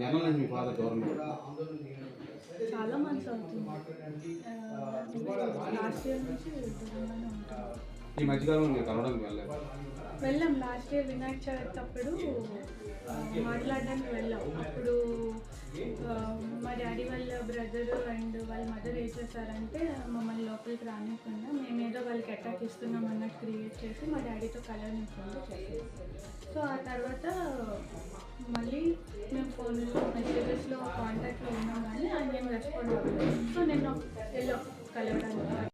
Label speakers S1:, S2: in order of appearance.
S1: General మీ father government
S2: చాలా అవుతుంది. లాస్ట్ ఇయర్ నుంచి
S1: ఈ మధ్యకాలంలో మీరు కలవడానికి వెళ్ళలేదు.
S2: వెళ్ళాం. లాస్ట్ ఇయర్ వినాయక చవితి అప్పుడు మాట్లాడడానికి వెళ్ళాం. అప్పుడు మా డాడీ వాళ్ళ బ్రదర్ అండ్ వాళ్ళ మదర్ ఏం చేశారంటే మమ్మల్ని లోపలికి రానివ్వకుండా మేము ఏదో వాళ్ళకి అటాక్ ఇస్తున్నాం అన్నట్టు క్రియేట్ చేసి మా డాడీతో కలవనివ్వకుండా సో ఆ తర్వాత మళ్ళీ మేము ఫోన్లో మెసేజెస్లో కాంటాక్ట్లో ఉన్నాం కానీ ఆయన ఏం రెస్పాండ్ అవ్వలేదు. సో నేను ఎల్లో కలవడానికి